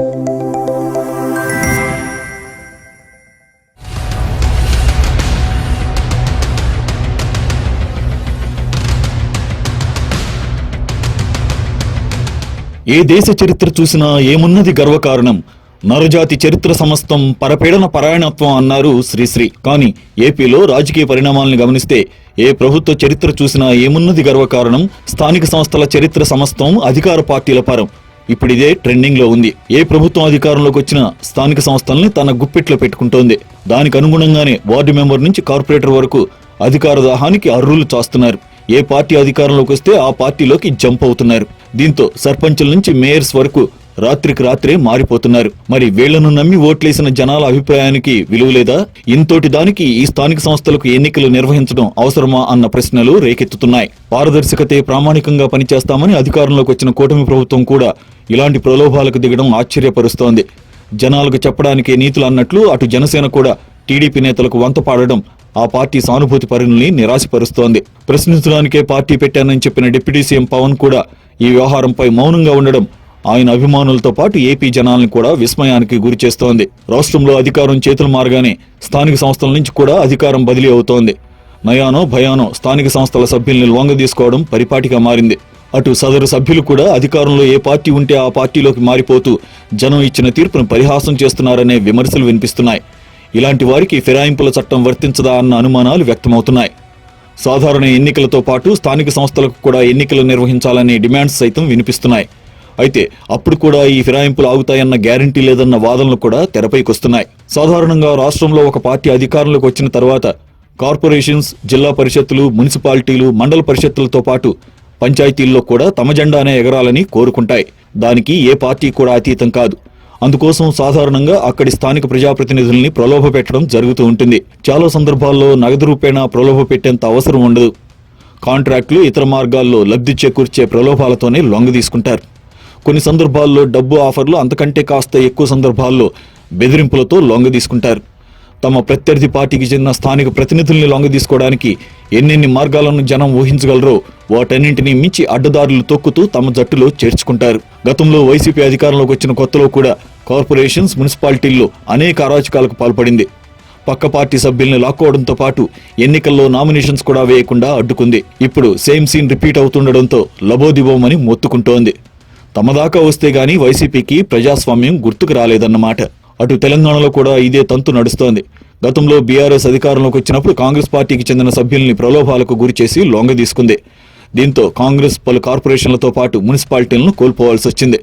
ఏ దేశ చరిత్ర చూసినా ఏమున్నది గర్వకారణం? నరజాతి చరిత్ర సమస్తం పరపీడన పరాయణత్వం అన్నారు శ్రీశ్రీ కానీ ఏపీలో రాజకీయ పరిణామాలను గమనిస్తే ఏ ప్రభుత్వ చరిత్ర చూసినా ఏమున్నది గర్వకారణం? స్థానిక సంస్థల చరిత్ర సమస్తం అధికార పార్టీల పరం. ఇప్పుడు ఇదే ట్రెండింగ్లో ఉంది. ఏ ప్రభుత్వం అధికారంలోకి వచ్చినా స్థానిక సంస్థల్ని తన గుప్పిట్లో పెట్టుకుంటోంది. దానికి అనుగుణంగానే వార్డు మెంబర్ నుంచి కార్పొరేటర్ వరకు అధికార దాహానికి అర్రులు చాస్తున్నారు. ఏ పార్టీ అధికారంలోకి వస్తే ఆ పార్టీలోకి జంప్ అవుతున్నారు. దీంతో సర్పంచుల నుంచి మేయర్స్ వరకు రాత్రికి రాత్రే మారిపోతున్నారు. మరి వీళ్ళను నమ్మి ఓట్లేసిన జనాల అభిప్రాయానికి విలువ లేదా? ఇంతోటి దానికి ఈ స్థానిక సంస్థలకు ఎన్నికలు నిర్వహించడం అవసరమా అన్న ప్రశ్నలు రేకెత్తుతున్నాయి. పారదర్శకతే ప్రామాణికంగా పనిచేస్తామని అధికారంలోకి వచ్చిన కూటమి ప్రభుత్వం కూడా ఇలాంటి ప్రలోభాలకు దిగడం ఆశ్చర్యపరుస్తోంది. జనాలకు చెప్పడానికే నీతులు అన్నట్లు అటు జనసేన కూడా టీడీపీ నేతలకు వంత పాడడం ఆ పార్టీ సానుభూతి పరుల్ని నిరాశపరుస్తోంది. ప్రశ్నించడానికే పార్టీ పెట్టానని చెప్పిన డిప్యూటీ సీఎం పవన్ కూడా ఈ వ్యవహారంపై మౌనంగా ఉండడం ఆయన అభిమానులతో పాటు ఏపీ జనాలను కూడా విస్మయానికి గురి చేస్తోంది. రాష్ట్రంలో అధికారం చేతులు మారగానే స్థానిక సంస్థల నుంచి కూడా అధికారం బదిలీ అవుతోంది. నయానో భయానో స్థానిక సంస్థల సభ్యుల్ని లొంగ తీసుకోవడం పరిపాటిగా మారింది. అటు సదరు సభ్యులు కూడా అధికారంలో ఏ పార్టీ ఉంటే ఆ పార్టీలోకి మారిపోతూ జనం ఇచ్చిన తీర్పును పరిహాసం చేస్తున్నారనే విమర్శలు వినిపిస్తున్నాయి. ఇలాంటి వారికి ఫిరాయింపుల చట్టం వర్తించదా అన్న అనుమానాలు వ్యక్తమవుతున్నాయి. సాధారణ ఎన్నికలతో పాటు స్థానిక సంస్థలకు కూడా ఎన్నికలు నిర్వహించాలనే డిమాండ్స్ సైతం వినిపిస్తున్నాయి. అయితే అప్పుడు కూడా ఈ ఫిరాయింపులు ఆగుతాయన్న గ్యారంటీ లేదన్న వాదనలు కూడా తెరపైకి వస్తున్నాయి. సాధారణంగా రాష్ట్రంలో ఒక పార్టీ అధికారంలోకి వచ్చిన తర్వాత కార్పొరేషన్స్ జిల్లా పరిషత్తులు మున్సిపాలిటీలు మండల పరిషత్తులతో పాటు పంచాయతీల్లో కూడా తమ జెండానే ఎగరాలని కోరుకుంటాయి. దానికి ఏ పార్టీ కూడా అతీతం కాదు. అందుకోసం సాధారణంగా అక్కడి స్థానిక ప్రజాప్రతినిధుల్ని ప్రలోభ పెట్టడం జరుగుతూ ఉంటుంది. చాలా సందర్భాల్లో నగదు రూపేణా ప్రలోభ పెట్టేంత అవసరం ఉండదు. కాంట్రాక్టులు ఇతర మార్గాల్లో లబ్ధి చేకూర్చే ప్రలోభాలతోనే లొంగ తీసుకుంటారు. కొన్ని సందర్భాల్లో డబ్బు ఆఫర్లు అంతకంటే కాస్త ఎక్కువ సందర్భాల్లో బెదిరింపులతో లొంగ తీసుకుంటారు. తమ ప్రత్యర్థి పార్టీకి చెందిన స్థానిక ప్రతినిధుల్ని లొంగ తీసుకోవడానికి ఎన్నెన్ని మార్గాలను జనం ఊహించగలరో వాటన్నింటినీ మించి అడ్డదారులు తొక్కుతూ తమ జట్టులో చేర్చుకుంటారు. గతంలో వైసీపీ అధికారంలోకి వచ్చిన కొత్తలో కూడా కార్పొరేషన్స్ మున్సిపాలిటీల్లో అనేక అరాచకాలకు పాల్పడింది. పక్క పార్టీ సభ్యుల్ని లాక్కోవడంతో పాటు ఎన్నికల్లో నామినేషన్స్ కూడా వేయకుండా అడ్డుకుంది. ఇప్పుడు సేమ్ సీన్ రిపీట్ అవుతుండడంతో లబోదిబోమని మొత్తుకుంటోంది. తమ దాకా వస్తే గాని వైసీపీకి ప్రజాస్వామ్యం గుర్తుకు రాలేదన్నమాట అటు తెలంగాణలో కూడా ఇదే తంతు నడుస్తోంది. గతంలో బీఆర్ఎస్ అధికారంలోకి వచ్చినప్పుడు కాంగ్రెస్ పార్టీకి చెందిన సభ్యుల్ని ప్రలోభాలకు గురిచేసి లొంగ తీసుకుంది. దీంతో కాంగ్రెస్ పలు కార్పొరేషన్లతో పాటు మున్సిపాలిటీలను కోల్పోవాల్సి వచ్చింది.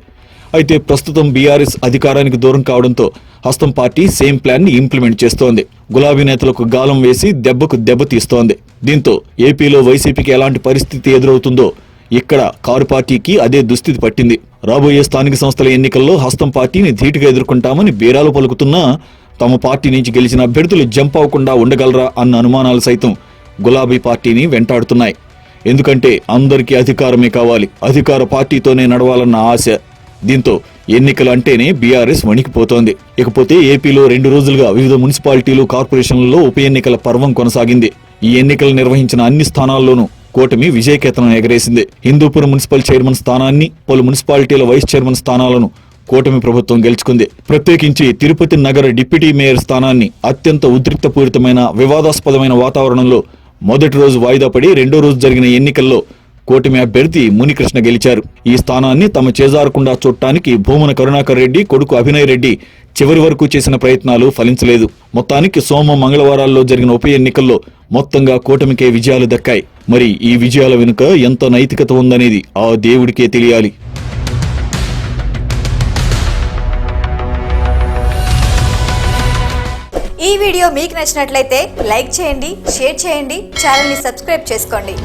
అయితే ప్రస్తుతం బీఆర్ఎస్ అధికారానికి దూరం కావడంతో హస్తం పార్టీ సేమ్ ప్లాన్ని ఇంప్లిమెంట్ చేస్తోంది. గులాబీ నేతలకు గాలం వేసి దెబ్బకు దెబ్బ తీస్తోంది. దీంతో ఏపీలో వైసీపీకి ఎలాంటి పరిస్థితి ఎదురవుతుందో ఇక్కడ కారు పార్టీకి అదే దుస్థితి పట్టింది. రాబోయే స్థానిక సంస్థల ఎన్నికల్లో హస్తం పార్టీని ధీటుగా ఎదుర్కొంటామని బీరాలు పలుకుతున్నా తమ పార్టీ నుంచి గెలిచిన అభ్యర్థులు జంప్ అవ్వకుండా ఉండగలరా అన్న అనుమానాలు సైతం గులాబీ పార్టీని వెంటాడుతున్నాయి. ఎందుకంటే అందరికీ అధికారమే కావాలి అధికార పార్టీతోనే నడవాలన్న ఆశ. దీంతో ఎన్నికలు అంటేనే బీఆర్ఎస్ వణికిపోతోంది. ఇకపోతే ఏపీలో రెండు రోజులుగా వివిధ మున్సిపాలిటీలు కార్పొరేషన్లలో ఉప ఎన్నికల పర్వం కొనసాగింది. ఈ ఎన్నికలు నిర్వహించిన అన్ని స్థానాల్లోనూ కూటమి విజయకేతనం ఎగరేసింది. హిందూపూర్ మున్సిపల్ చైర్మన్ స్థానాన్ని పలు మున్సిపాలిటీల వైస్ చైర్మన్ స్థానాలను కూటమి ప్రభుత్వం గెలుచుకుంది. ప్రత్యేకించి తిరుపతి నగర డిప్యూటీ మేయర్ స్థానాన్ని అత్యంత ఉద్రిక్తపూరితమైన వివాదాస్పదమైన వాతావరణంలో మొదటి రోజు వాయిదా పడి రెండో రోజు జరిగిన ఎన్నికల్లో కూటమి అభ్యర్థి మునికృష్ణ గెలిచారు. ఈ స్థానాన్ని తమ చేజారకుండా చూడటానికి భూమన కరుణాకర్ రెడ్డి కొడుకు అభినయ్ రెడ్డి చివరి వరకు చేసిన ప్రయత్నాలు ఫలించలేదు. మొత్తానికి సోమ మంగళవారాల్లో జరిగిన ఉప ఎన్నికల్లో మొత్తంగా కూటమికే విజయాలు దక్కాయి. మరి ఈ విజయాల వెనుక ఎంత నైతికత ఉందనేది ఆ దేవుడికే తెలియాలి. ఈ వీడియో మీకు నచ్చినట్లయితే లైక్ చేయండి షేర్ చేయండి ఛానల్ని సబ్స్క్రైబ్ చేసుకోండి.